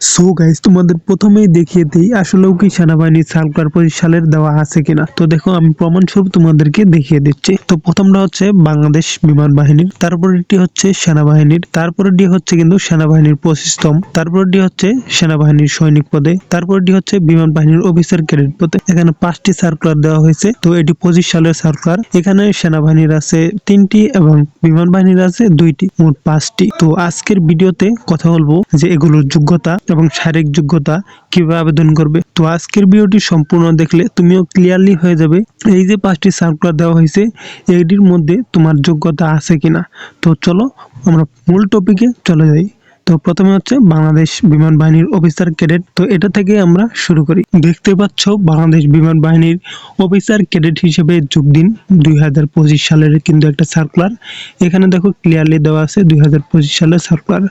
So guys তোমাদের প্রথমেই দেখিয়ে দিই আসলেও কি সেনাবাহিনীর সার্কুলার পঁচিশ সালের দেওয়া আছে কিনা। তো দেখো, আমি প্রমাণস্বরূপ তোমাদেরকে দেখিয়ে দিচ্ছি। তো প্রথমটা হচ্ছে বাংলাদেশ বিমান বাহিনীর, তারপরেরটি হচ্ছে সেনাবাহিনীর, তারপরেরটি হচ্ছে কিন্তু সেনাবাহিনীর পঁচিশতম, তারপরেরটি হচ্ছে সেনাবাহিনীর সৈনিক পদে তারপরটি হচ্ছে বিমান বাহিনীর অফিসার ক্যাডেট পদে। এখানে পাঁচটি সার্কুলার দেওয়া হয়েছে, তো এটি পঁচিশ সালের সার্কুলার এখানে সেনাবাহিনীর আছে তিনটি এবং বিমান বাহিনীর আছে দুইটি, মোট পাঁচটি। তো আজকের ভিডিওতে কথা বলব যে এগুলোর যোগ্যতা এবং শারীরিক যোগ্যতা কীভাবে আবেদন করবে? তো আজকের ভিডিওটি সম্পূর্ণ দেখলে তুমিও ক্লিয়ারলি হয়ে যাবে এই যে পাঁচটি সার্কুলার দেওয়া হয়েছে এইটির মধ্যে তোমার যোগ্যতা আছে কিনা। তো চলো আমরা মূল টপিকে চলে যাই। তো প্রথমে হচ্ছে বাংলাদেশ বিমান বাহিনীর অফিসার ক্যাডেট। তো এটা থেকে আমরা শুরু করি। দেখতে পাচ্ছ, বাংলাদেশ বিমান বাহিনীর অফিসার ক্যাডেট হিসেবে যোগ দিন। দুই হাজার পঁচিশ সালের কিন্তু একটা সার্কুলার। এখানে দেখো ক্লিয়ারলি দেওয়া আছে দুই হাজার পঁচিশ সালের সার্কুলার।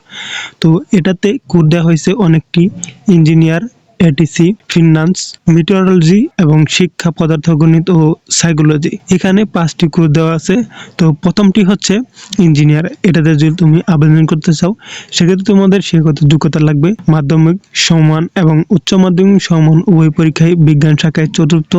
তো এটাতে কোড দেওয়া হয়েছে অনেকটি ইঞ্জিনিয়ার এটিসি ফিনান্স মিটিওরোলজি এবং শিক্ষা পদার্থ গণিত ও সাইকোলজি এখানে পাঁচটি কোড দেওয়া আছে। তো প্রথমটি হচ্ছে ইঞ্জিনিয়ার এটাতে যদি তুমি আবেদন করতে চাও, সেক্ষেত্রে তোমাদের শিক্ষাগত যোগ্যতা লাগবে? মাধ্যমিক, সমান এবং উচ্চ মাধ্যমিক, সমান উভয় পরীক্ষায় বিজ্ঞান শাখায় চতুর্থ।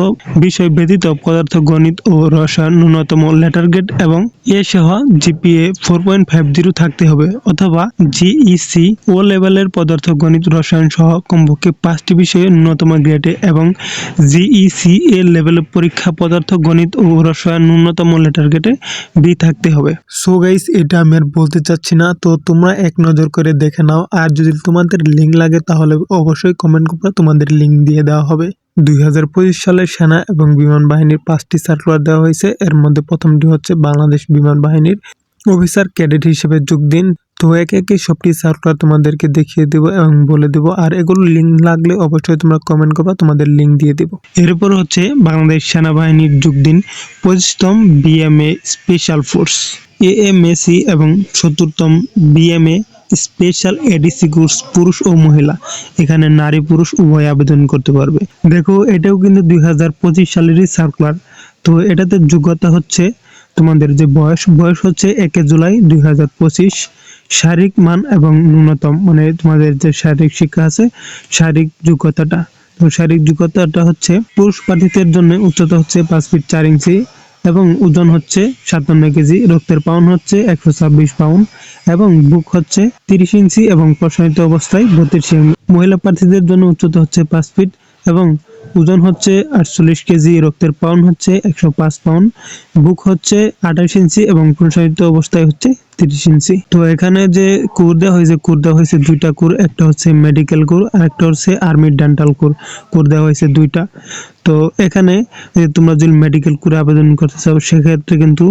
বিষয় ব্যতীত পদার্থ গণিত ও রসায়ন ন্যূনতম লেটার গ্রেড এবং এ সহ GPA four point five zero থাকতে হবে অথবা জিইসি ও লেভেলের পদার্থ গণিত রসায়ন সহ কমপক্ষে পাঁচটি বিষয়ে ন্যূনতম গ্রেডে এবং জিইসি এ লেভেলের পরীক্ষা পদার্থ গণিত ও রসায়ন ন্যূনতম লেটার গ্রেডে বি থাকতে হবে। সো গাইস এটা আমি আর বলতে চাচ্ছি না। তো তোমরা এক নজর করে দেখে নাও। আর যদি তোমাদের লিঙ্ক লাগে, তাহলে অবশ্যই কমেন্ট করে তোমাদের লিঙ্ক দিয়ে দেওয়া হবে। দুই হাজার পঁচিশ সালে সেনা এবং বিমান বাহিনীর পাঁচটি সার্কুলার দেওয়া হয়েছে। এর মধ্যে প্রথমটি হচ্ছে বাংলাদেশ বিমান বাহিনীর অফিসার ক্যাডেট হিসেবে যোগ দিন। তো এক একে সবটি সার্কুলার তোমাদেরকে দেখিয়ে দেবো এবং বলে দেবো। আর এগুলো লিঙ্ক লাগলে অবশ্যই তোমরা কমেন্ট করবা, তোমাদের লিঙ্ক দিয়ে দেবো। এরপর হচ্ছে বাংলাদেশ সেনাবাহিনীর যোগ দিন। পঁচিশতম বিএমএ স্পেশাল ফোর্স এএমএসি এবং সত্তরতম বিএমএ স্পেশাল এডিসি কোর্স পুরুষ ও মহিলা। এখানে নারী, পুরুষ, উভয় আবেদন করতে পারবে। দেখো, এটাও কিন্তু দুই হাজার পঁচিশ সালেরই সার্কুলার তো এটাতে যোগ্যতা হচ্ছে তোমাদের যে বয়স বয়স হচ্ছে একে জুলাই দুই হাজার পঁচিশ। শারীরিক মান এবং ন্যূনতম মানে তোমাদের যে শারীরিক শিক্ষা আছে, শারীরিক যোগ্যতাটা। তো শারীরিক যোগ্যতাটা হচ্ছে পুরুষ প্রার্থীদের জন্য উচ্চতা হচ্ছে পাঁচ ফিট চার ইঞ্চি। এবং ওজন হচ্ছে সাতান্ন কেজি, রক্তের পাউন্ড হচ্ছে একশো ছাব্বিশ পাউন্ড এবং বুক হচ্ছে তিরিশ ইঞ্চি এবং প্রসারিত অবস্থায় বত্রিশ ইঞ্চি। মহিলা প্রার্থীদের জন্য উচ্চতা হচ্ছে পাঁচ ফিট এবং ওজন হচ্ছে আটচল্লিশ কেজি, রক্তের পাউন্ড হচ্ছে একশো পাঁচ পাউন্ড, বুক হচ্ছে আঠাশ ইঞ্চি এবং প্রসারিত অবস্থায় হচ্ছে তিরিশ ইঞ্চি। তো এখানে যে কুর দেওয়া হয়েছে কুর দেওয়া হয়েছে দুইটা কুর একটা হচ্ছে মেডিকেল কুর আর একটা হচ্ছে আর্মি ডেন্টাল কুর কুর দেওয়া হয়েছে দুইটা। তো এখানে যে তোমরা যদি মেডিকেল করে আবেদন করতে চাও, সেক্ষেত্রে কিন্তু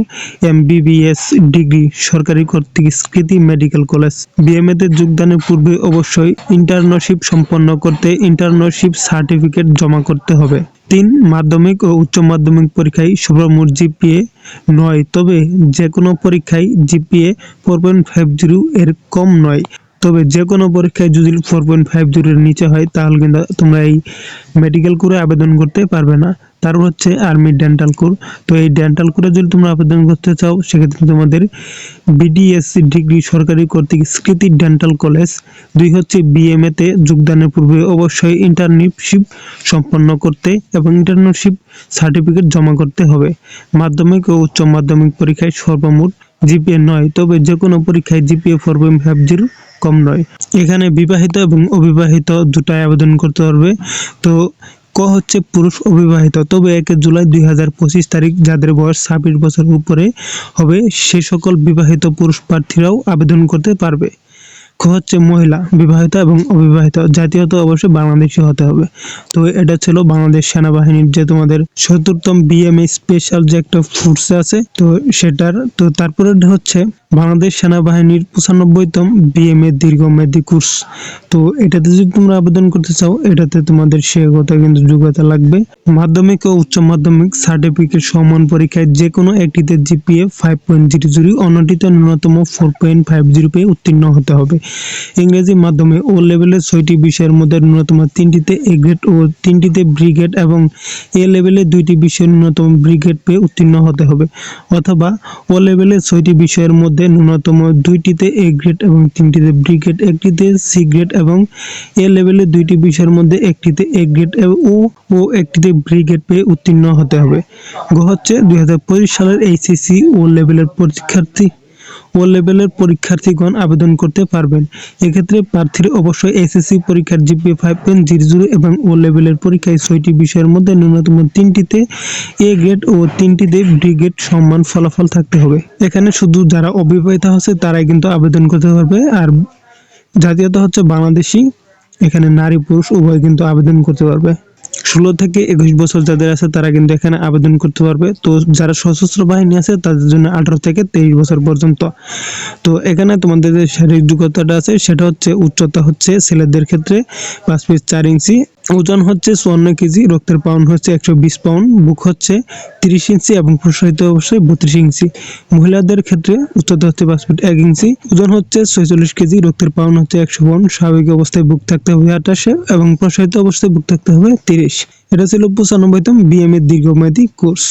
এমবিবিএস ডিগ্রি সরকারি কর্তৃক স্বীকৃতি মেডিকেল কলেজ বিএমএ তে যোগদানের পূর্বে অবশ্যই ইন্টার্নশিপ সম্পন্ন করতে ইন্টার্নশিপ সার্টিফিকেট জমা করতে হবে। তিন, মাধ্যমিক ও উচ্চ মাধ্যমিক পরীক্ষায় সর্বমোট জিপিএ নয়, তবে যে কোনো পরীক্ষায় GPA four point five zero এর কম নয়। তবে যে কোনো পরীক্ষায় যদি ফোর পয়েন্ট ফাইভ জিরোর নিচে হয়, তাহলে কিন্তু তোমরা এই মেডিকেল করে আবেদন করতে পারবে না। তারপর হচ্ছে আর্মি ডেন্টাল কোর তো এই ডেন্টাল কোরে যদি তোমরা আবেদন করতে চাও, সেক্ষেত্রে তোমাদের বিডিএসসি ডিগ্রি সরকারি কর্তৃক স্বীকৃতি ডেন্টাল কলেজ দুই হচ্ছে বিএমএ তে যোগদানের পূর্বে অবশ্যই ইন্টার্নশিপ সম্পন্ন করতে এবং ইন্টার্নশিপ সার্টিফিকেট জমা করতে হবে। মাধ্যমিক ও উচ্চ মাধ্যমিক পরীক্ষায় সর্বমোট জিপিএ নয়, তবে যে কোনো পরীক্ষায় GPA four point five zero কম নয়। এখানে বিবাহিত এবং অবিবাহিত দুটাই আবেদন করতে পারবে। তো ক হচ্ছে পুরুষ অবিবাহিত। তবে একে জুলাই দুই হাজার পঁচিশ তারিখ, যাদের বয়স ছাব্বিশ বছর উপরে হবে, সে সকল বিবাহিত পুরুষ প্রার্থীরাও আবেদন করতে পারবে। খ হচ্ছে মহিলা, বিবাহিত এবং অবিবাহিত। জাতীয়তা অবশ্যই বাংলাদেশি হতে হবে। তো এটা ছিল বাংলাদেশ সেনাবাহিনীর যে তোমাদের চতুর্থম বিএমএ স্পেশাল যে একটা ফোর্স আছে, তো সেটার, তো তারপরে হচ্ছে বাংলাদেশ সেনাবাহিনীর পঁচানব্বইতম বিএমএ দীর্ঘমেয়াদী কোর্স। তো এটাতে যদি তোমরা আবেদন করতে চাও, এটাতে তোমাদের শিক্ষকতা কিন্তু যোগ্যতা লাগবে। মাধ্যমিক ও উচ্চ মাধ্যমিক সার্টিফিকেট সমান পরীক্ষায় যে কোনো একটিতে GPA five point zero zero অন্যটিতে ন্যূনতম ফোর পয়েন্ট ফাইভ জিরো পেয়ে উত্তীর্ণ হতে হবে। ইংরেজি মাধ্যমে ও লেভেলের ছয়টি বিষয়ের মধ্যে ন্যূনতম তিনটিতে এ গ্রেড ও তিনটিতে ব্রিগেড এবং এ লেভেলে দুইটি বিষয়ের ন্যূনতম ব্রিগেড পেয়ে উত্তীর্ণ হতে হবে। অথবা ও লেভেলের ছয়টি বিষয়ের মধ্যে ন্যূনতম দুইটিতে এ গ্রেড এবং তিনটিতে ব্রিগেড একটিতে সি গ্রেড এবং এ লেভেলের দুইটি বিষয়ের মধ্যে একটিতে এ গ্রেড ও ও একটিতে ব্রিগেড পেয়ে উত্তীর্ণ হতে হবে। গ হচ্ছে দুই হাজার পঁচিশ সালের এইচএসসি ও লেভেলের পরীক্ষার্থী। ও লেভেলের পরীক্ষার্থীগণ আবেদন করতে পারবেন। এক্ষেত্রে প্রার্থীর অবশ্যই এসএসসি পরীক্ষার GPA five point zero zero এবং ও লেভেলের পরীক্ষায় ছয়টি বিষয়ের মধ্যে ন্যূনতম তিনটিতে এ গ্রেড ও তিনটিতে ব্রিগেড সম্মান ফলাফল থাকতে হবে। এখানে শুধু যারা অবিবাহিত আছে তারাই কিন্তু আবেদন করতে পারবে। আর জাতীয়তা হচ্ছে বাংলাদেশি, এখানে নারী পুরুষ উভয় কিন্তু আবেদন করতে পারবে। ষোলো থেকে একুশ বছর যাদের আছে, তারা কিন্তু এখানে আবেদন করতে পারবে। তো যারা সশস্ত্র বাহিনী আছে, তাদের জন্য আঠারো থেকে তেইশ বছর পর্যন্ত। তো এখানে তোমাদের যে শারীরিক যোগ্যতাটা আছে, সেটা হচ্ছে উচ্চতা হচ্ছে ছেলেদের ক্ষেত্রে পাঁচ ফিট চার ইঞ্চি ওজন হচ্ছে চুয়ান্ন কেজি, রক্তের পাউন্ড হচ্ছে একশো বিশ পাউন্ড, বুক হচ্ছে তিরিশ ইঞ্চি এবং প্রসারিত অবশ্যই বত্রিশ ইঞ্চি। মহিলাদের ক্ষেত্রে উচ্চতা হচ্ছে পাঁচ ফুট এক ইঞ্চি, ওজন হচ্ছে ছয়চল্লিশ কেজি, রক্তের পাউন্ড হচ্ছে একশো পাউন্ড, স্বাভাবিক অবস্থায় বুক থাকতে হবে আঠাশে এবং প্রসারিত অবস্থায় বুক থাকতে হবে তিরিশ। এটা ছিল পঁচানব্বইতম বিএম এর দীর্ঘমেয়াদী কোর্স।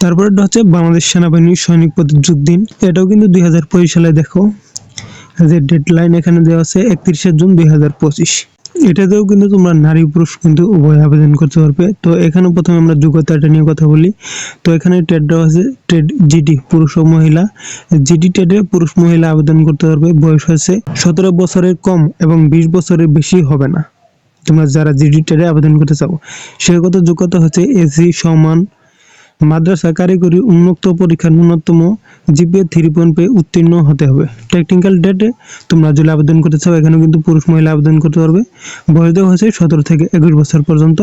তারপরে হচ্ছে বাংলাদেশ সেনাবাহিনীর সৈনিক পদে যোগ দিন। এটাও কিন্তু দুই হাজার পঁচিশ সালে দেখো। যে ডেডলাইন এখানে দেওয়া আছে একত্রিশে জুন দুই হাজার পঁচিশ। এটাতেও কিন্তু তোমরা নারী পুরুষ কিন্তু উভয় আবেদন করতে পারবে। তো এখানে প্রথমে আমরা যোগ্যতাটা নিয়ে কথা বলি। তো এখানে টেট দেওয়া আছে জিডি পুরুষ ও মহিলা। জিডি টেটে পুরুষ মহিলা আবেদন করতে পারবে, বয়স হচ্ছে সতেরো বছরের কম এবং বিশ বছরের বেশি হবে না। তোমরা যারা জিডি টেটে আবেদন করতে চাও সেগত যোগ্যতা হচ্ছে এসি সমান মাদ্রাসা কারিগরি উন্মুক্ত পরীক্ষার ন্যূনতম জিপিএ থ্রি পয়েন্ট পেয়ে উত্তীর্ণ হতে হবে। টেকনিক্যাল ডেটে তোমরা যদি আবেদন করতে চাও এখানে কিন্তু পুরুষ মহিলা আবেদন করতে পারবে। বয়স দেওয়া হয়েছে সতেরো থেকে একুশ বছর পর্যন্ত।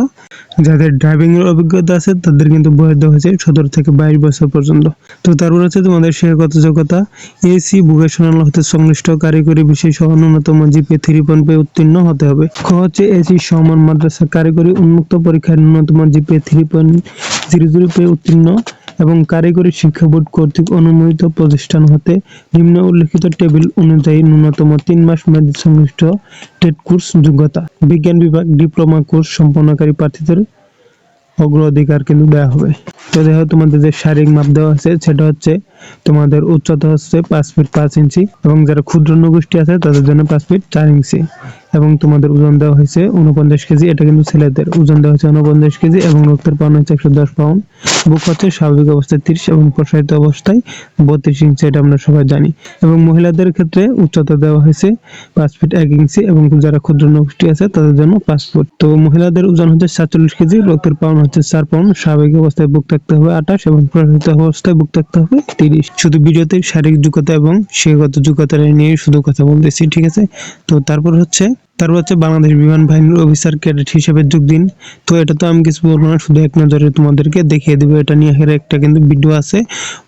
যাদের ড্রাইভিং এর অভিজ্ঞতা আছে, তাদের কিন্তু বয়স দেওয়া হয়েছে সতেরো থেকে বাইশ বছর পর্যন্ত। তো তারপর হচ্ছে তোমাদের শিক্ষাগত যোগ্যতা। এসি ভোকেশনাল হতে সংশ্লিষ্ট কারিগরি বিষয় সহ ন্যূনতম জিপিএ থ্রি পয়েন্ট পেয়ে উত্তীর্ণ হতে হবে। খ হচ্ছে এসি সমান মাদ্রাসা কারিগরি উন্মুক্ত পরীক্ষার ন্যূনতম জিপিএ থ্রি পয়েন্ট জিরো পেয়ে উত্তীর্ণ এবং কারিগরি শিক্ষা বোর্ড কর্তৃক অনুমোদিত প্রতিষ্ঠান হতে নিম্ন উল্লেখিত টেবিল অনুযায়ী ন্যূনতম তিন মাস মেয়াদী সংশ্লিষ্ট টেট কোর্স যোগ্যতা। বিজ্ঞান বিভাগ ডিপ্লোমা কোর্স সম্পন্নকারী প্রার্থীদের অগ্রাধিকার কিন্তু দেওয়া হবে। তো দেখো তোমাদের যে শারীরিক মাপ দেওয়া আছে সেটা হচ্ছে তোমাদের উচ্চতা হচ্ছে পাঁচ ফিট পাঁচ ইঞ্চি এবং যারা ক্ষুদ্র নগোষ্ঠী আছে, তাদের জন্য পাঁচ ফিট চার ইঞ্চি। এবং তোমাদের ওজন দেওয়া হয়েছে উনপঞ্চাশ কেজি, এটা কিন্তু ছেলেদের। ওজন দেওয়া হয়েছে উনপঞ্চাশ কেজি এবং রক্তের পাউন্ড হচ্ছে একশো দশ পাউন্ড। বুক হচ্ছে স্বাভাবিক অবস্থায় তিরিশ এবং প্রসারিত অবস্থায় বত্রিশ ইঞ্চি, এটা আমরা সবাই জানি। এবং মহিলাদের ক্ষেত্রে উচ্চতা দেওয়া হয়েছে পাঁচ ফিট এক ইঞ্চি এবং যারা ক্ষুদ্র নগোষ্ঠী আছে, তাদের জন্য পাঁচ ফুট। তো মহিলাদের ওজন হচ্ছে সাতচল্লিশ কেজি, রক্তের পাউন্ড হচ্ছে চার পাউন্ড। স্বাভাবিক অবস্থায় বুক থাকতে হবে আঠাশ এবং প্রসারিত অবস্থায় বুক থাকতে হবে তিরিশ শুধু ভিডিওতে শারীরিক যোগ্যতা এবং শিক্ষাগত যোগ্যতা নিয়ে শুধু কথা বলতেছি, ঠিক আছে? তো তারপর হচ্ছে তারপর হচ্ছে বাংলাদেশ বিমান বাহিনীর অফিসার ক্যাডেট হিসেবে যোগ দিন। তো এটা তো আমি কিছু বলব না, শুধু এক নজরে তোমাদেরকে দেখিয়ে দেবো। এটা নিয়ে হেরে একটা কিন্তু ভিডিও আছে,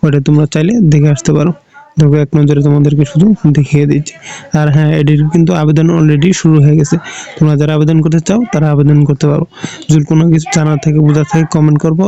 ওটা তোমরা চাইলে দেখে আসতে পারো। দেখো, এক নজরে তোমাদেরকে শুধু দেখিয়ে দিচ্ছি। আর হ্যাঁ এটির কিন্তু আবেদন অলরেডি শুরু হয়ে গেছে। তোমরা যারা আবেদন করতে চাও, তারা আবেদন করতে পারো। যদি কোনো কিছু জানার থাকে, বোঝার থাকে কমেন্ট করব।